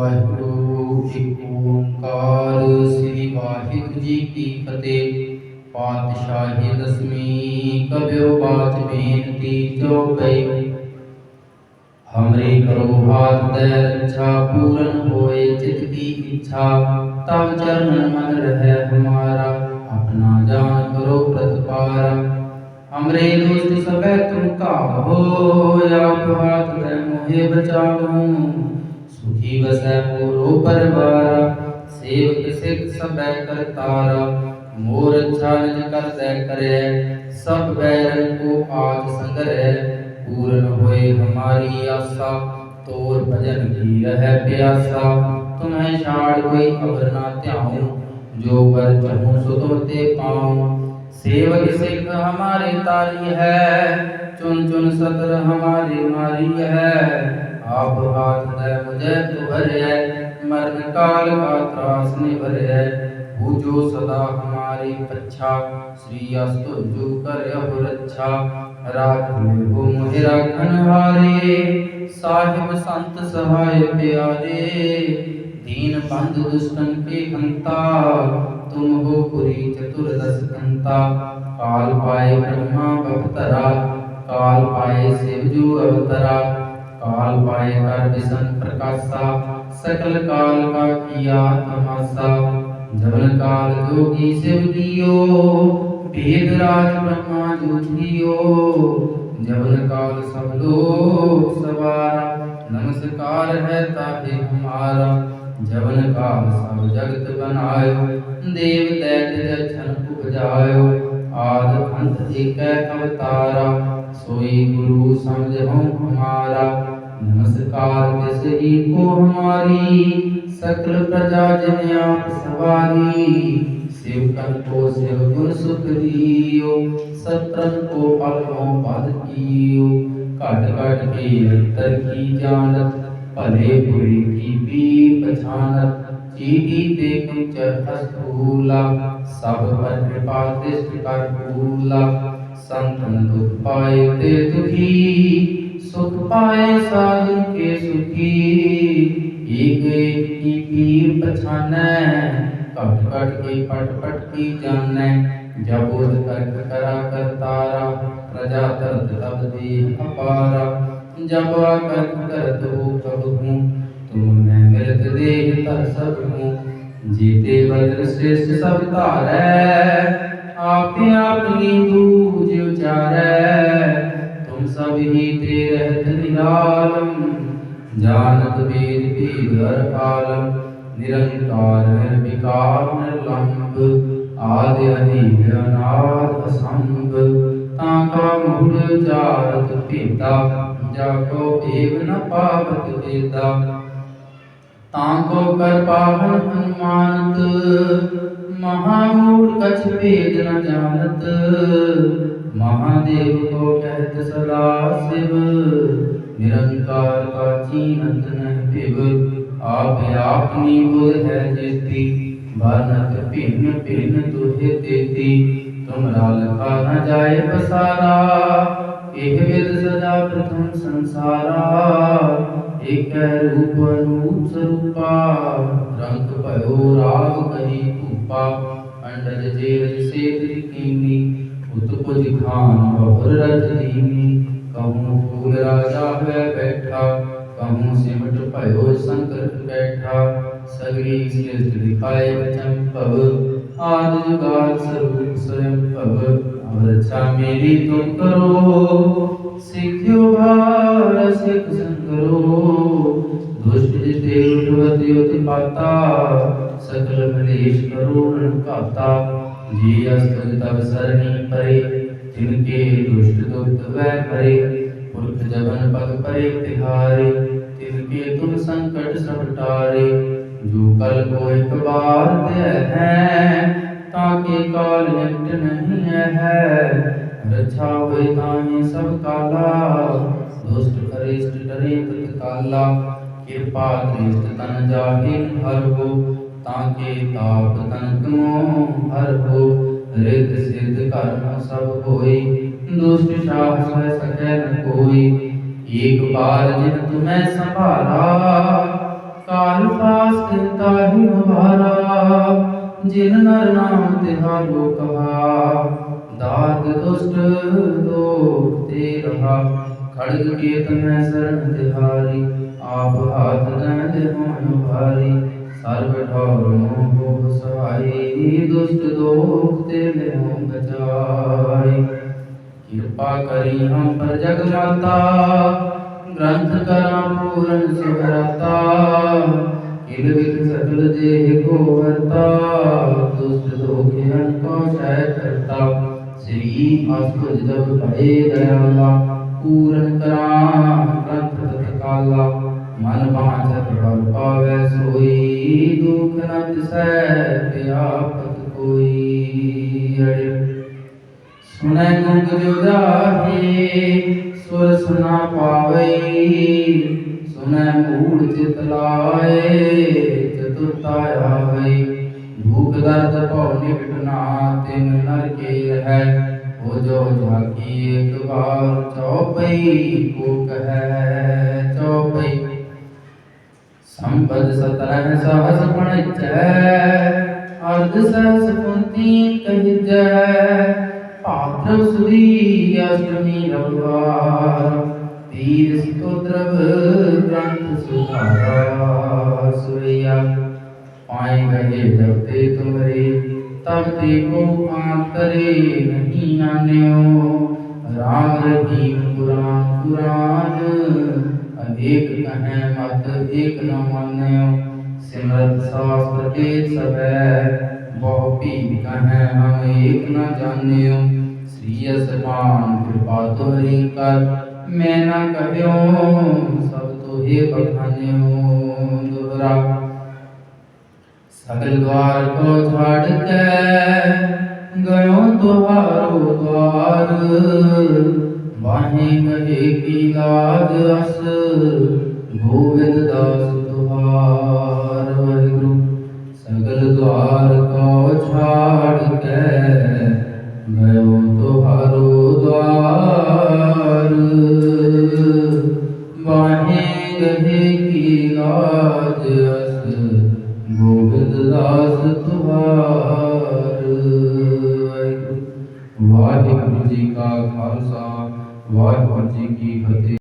ਵਾਹਿਗੁਰੂ ਜੀ ਓੰਕਾਰ। ਸ੍ਰੀ ਵਾਹਿਗੁਰੂ ਜੀ ਕੀ ਫਤਿਹ। ਪਾਤਸ਼ਾਹੀ ਦਸਵੀਂ ਕਬਿਓ ਬਾਤ ਬੇਨਤੀ ਚੌਪਈ ਹਮਰੇ ਕਰੋ ਹਾਥ ਦੇ ਰੱਛਾ, ਪੂਰਨ ਹੋਏ ਚਿਤ ਕੀ ਇੱਛਾ। ਤਬ ਚਰਨ ਮਨ ਰਹਿ ਹਮਾਰਾ, ਆਪਣਾ ਜਾਨ ਕਰੋ ਪ੍ਰਤਪਾਰਾ। ਹਮਰੇ ਦੋਸਤ ਸਭੈ ਤੁਮ ਕਾਹੋ ਆਪ ਹਾਥ ਦੇ ਮੋਹਿ ਬਚਾਵੋ। सुखी बसै मोरो परिवार। सेवक सिख सबै करतार। मोर छानज कर दे करे, सब बैरन को आज संगरे। पूर्ण होए हमारी आशा, तोर भजन की रह प्यासा। तुम्हें छाड़ कोई अवर ना त्याऊं, जो पर चाहूँ सो तुम ते पाऊँ। सेवक सिख हमारे तारी है, चुन चुन सतर हमारे मारी है। आप हाथ दे मुझे तो भरे मरण काल का त्रास निभर है जो सदा हमारी पच्छा श्री अस्तु जो कर रक्षा राख हो मोहि राखन हारे साहिब संत सहाय प्यारे दीन बंधु दुष्टन के हंता तुम हो पुरी चतुर्दश कंता काल पाए ब्रह्मा अवतरा काल पाए शिव जो अवतरा काल पाए कर विष्ण प्रकाशा सकल काल का किया तमाशा जबन काल जोगी शिव दियो भेद राज ब्रह्मा जो थियो जबन काल सब लोग सवारा नमस्कार है ताहे हमारा जबन काल सब जगत बनायो देव दैत जछन उपजायो आद अंत एक अवतारा सोई गुरु समझो हमारा नमस्कार तिस ही को हमारी सकल प्रजा जन आप सवारी शिव कन को शिव गुण सुख दियो सत्रन को पलमो पद कियो घट घट के अंतर की जानत भले बुरे की भी पछानत चीटी ते कुंचर अस्थूला सब पर कृपा दृष्टि कर भूला संतन दुख पाए ते दुखी सुख पाए साधु के सुखी एक एक की पीर पछानै घट घट के पट पट की जानै जब उद तर्क करा करतारा प्रजा तरत तब देह अपारा जब आकर्क करत हो तब हूँ तुम मैं मिलत देह तर सब हूँ जीते वज्र श्रेष्ठ सब तारै आपे अपनी बूझ ਨਿਰਾਲਮ ਜਾਨਤ ਵੇਦ ਭੇਦ ਹਰ ਆਲਮ ਨਿਰੰਕਾਰ ਨਿਰਵਿਕਾਰ ਨਿਰਲੰਭ, ਆਦਿ ਅਧੀਨ ਅਨਾਦ ਅਸੰਭ ਤਾਂ ਕਾ ਮੂਲ ਚਾਰਤ ਭੇਦਾ, ਜਾ ਕੋ ਏਵ ਨ ਪਾਵਤ ਭੇਦਾ ਤਾਂ ਕੋ ਕਰ ਪਾਵਨ ਅਨੁਮਾਨਤ ਮਹਾਮੂੜ ਕਛ ਭੇਦ ਨ ਜਾਣਤ। ਮਹਾਦੇਵ ਕੋ ਕਹਿਤ ਸਦਾ ਸਿਵ ਨਿਰੰਕਾਰ ਕਾਚੀ ਅਨੰਤ ਨਹਿ ਭਿਵ ਆਪ ਆਪ ਨੀਵ ਹੈ ਜੇਤੀ। ਬਾਨਤ ਭਿੰਨ ਭਿੰਨ ਦੁਹੇ ਦੇਤੀ ਤੁਮਰਾ ਲਖਾ ਨ ਜਾਏ ਬਸਾਰਾ ਇਕ ਵਿਦ ਸਦਾ ਪ੍ਰਥਮ ਸੰਸਾਰਾ, ਇਕ ਰੂਪ ਰੂਪ ਸਰੂਪਾ। ਰੰਗ ਭਇਓ ਰਾਗ ਕਰੀ ਭੂਪਾ ਅੰਡਜ ਜੇ ਰਜੇ ਤ੍ਰਿਕੀਨੀ ਉਤਪੁਜ ਖਾਨ ਬਹੁਰ ਰਜ ਦੀਨੀ ਕਹੂੰ ਪੂਰ ਰਾਜਾ ਹੈ ਬੈਠਾ, ਕਹੂੰ ਸਿਮਟ ਭਇਓ ਸੰਕਰ ਬੈਠਾ, ਸਗਰੀ ਸਿਰਜ ਦਿਖਾਏ ਬਚਨ ਭਵ, ਆਦ ਜਗਾਲ ਸਰੂਪ ਸਯੰ ਭਵ ਅਵਰਛਾ ਮੇਰੀ ਤੁਮ ਕਰੋ, ਸਿੱਖਿਓ ਭਾਰ, ਸਿੱਖ ਸੰਗਰੋ, ਦੁਸ਼ਟ ਜਿਤੇ ਉਠਵਤਿ ਉਤਿ ਪਾਤਾ, ਸਕਲ ਮਲੇਸ਼ ਕਰੋ ਅਣਕਾਤਾ, ਜੀ ਅਸਤਨ ਤਵ ਸਰਣੀ ਪਰੇ जिनके दुष्ट दुख वह करे पुरख जबन पग परे तिहारे तिनके तुम संकट सब टारे जो कल को एक बार दे है ताके काल निकट नहीं है रक्षा होए ताहि सब काला दुष्ट करिष्ट डरे तत काला कृपा दृष्ट तन जाहि हर हो ताके ताप तन तुमो हर हो ਰਿਤ ਸਿਧ ਕਰਮ ਸਭ ਹੋਈ ਦੁਸ਼ਟ ਸਾਹ ਸਹਿ ਸਕੈ ਨ ਕੋਈ। ਏਕ ਬਾਰ ਜਿਨ ਤੁਮੈ ਸੰਭਾਲਾ, ਕਾਲ ਪਾਸ ਕਰਤਾ ਹੀ ਹਮਾਰਾ ਜਿਨ ਨਰ ਨਾਮ ਤਿਹਾ ਲੋਕ ਕਹਾ ਦਾਤ ਦੁਸ਼ਟ ਦੋ ਤੇ ਰਹਾ। ਖੜਗ ਕੇ ਤਮੈ ਸਰਣ ਤਿਹਾਰੀ, ਆਪ ਹਾਥ ਗੰਦ ਹੋਣ ਭਾਰੀ। ਸਰਬ ਠਾਰੋ ਹੋ ਸਹਾਈ ਦੁਸ਼ਟ ਦੋਖ ਤੇ ਮੈਨੂੰ ਬਚਾਈ ਕਿਰਪਾ ਕਰੀ ਹਮ ਪਰ ਜਗ ਮਾਤਾ, ਗ੍ਰੰਥ ਕਰਾਂ ਪੂਰਨ ਸੁਭਰਤਾ ਕਿਲ ਵਿਖ ਸਕਲ ਦੇਹ ਕੋ ਵਰਤਾ, ਦੁਸ਼ਟ ਦੋਖੇ ਹਰ ਕੋ ਸਹਿ ਕਰਤਾ। ਸ੍ਰੀ ਅਸੁਜ ਦਵ ਭਏ ਦਇਆਲਾ, ਪੂਰਨ ਕਰਾਂ ਗ੍ਰੰਥ ਤਤਕਾਲਾ। ਮਨ ਬਾਝ ਪ੍ਰਭ ਪਾਵੈ ਸੋਈ। ਦੁਖ ਨ ਤਿਸੈ ਪਿਆਪਤ ਕੋਈ ਅੜੇ। ਸੁਣੈ ਗੁੰਗ ਜੋ ਜਾਹੇ ਸੁਰ ਸੁਨਾ ਪਾਵਈ ਸੁਣੈ ਮੂੜ ਚਿਤ ਲਾਏ, ਚਤੁਰਤਾ ਆਵਈ ਭੂਖ ਦਰਦ ਭਉ ਨਿਕਟਨਾ ਤਿਨ ਨਰ ਕੇ ਰਹਿ। ਹੋ ਜੋ ਜਾਕੀ ਇੱਕ ਵਾਰ, ਚਉਪਈ ਕੋ ਕਹੈ ਚਉਪਈ ਸੰਪਦ ਸਤਰਹ ਸਹਸ ਪਣਚੈ ਅਰਧ ਸਹਸ ਪੁੰਤੀ ਕਹਿਜੈ ਭਾਦਰਵ ਸੁਦੀ ਅਸ਼ਟਮੀ ਰਵਿਵਾਰ ਤੀਰ ਸਤੋਦਰਵ ਗ੍ਰੰਥ ਸੁਧਾਰਾ ਸੁਇਆ ਪਾਏ ਗਏ ਜਬ ਤੇ ਤੁਮਰੇ ਤਬ ਤੇ ਕੋ ਆਂਤਰੇ ਨਹੀਂ ਆਨਿਓ, ਰਾਮ ਰਹੀਮ ਕੁਰਾਨ ਕੁਰਾਨ ਅਨੇਕ ਕਹੈ ਮਤ, ਏਕ ਨ ਮਾਨਿਓ। ਸਿਮਰਤ ਸਾਸਤ੍ਰ ਕੇ ਸਭੈ, ਬਹੁ ਭੀਮ ਕਹੈ ਹਮ ਏਕ ਨ ਜਾਣਿਓ। ਸ੍ਰੀ ਅਸਮਾਨ ਕਿਰਪਾ ਤੋਰੀ ਕਰ, ਮੈਂ ਨਾ ਕਹਿਓ ਸਭ ਤੋਹੇ ਬਖਾਨਿਓ, ਦੁਹਰਾ। ਸਗਲ ਵਾਹੀ ਗਏ ਕੀ ਲਾਜ ਅਸ ਗੋਵਿੰਦ ਦਾਸ ਤੁਹਾਰ ਵਾਹਿਗੁਰੂ, ਸਗਲ ਦੁਆਰ ਕੋ ਛਾੜ ਕੇ, ਗਇਓ ਤੁਹਾਰੋ ਦੁਆਰ। ਵਾਹੀ ਗਏ ਕੀ ਲਾਜ ਅਸ ਗੋਵਿੰਦ ਦਾਸ ਤੁਹਾਰ ਵਾਹਿਗੁਰੂ ਜੀ ਕਾ ਖਾਲਸਾ ਵਾਹਿਗੁਰੂ ਜੀ ਕੀ ਫਤਿਹ।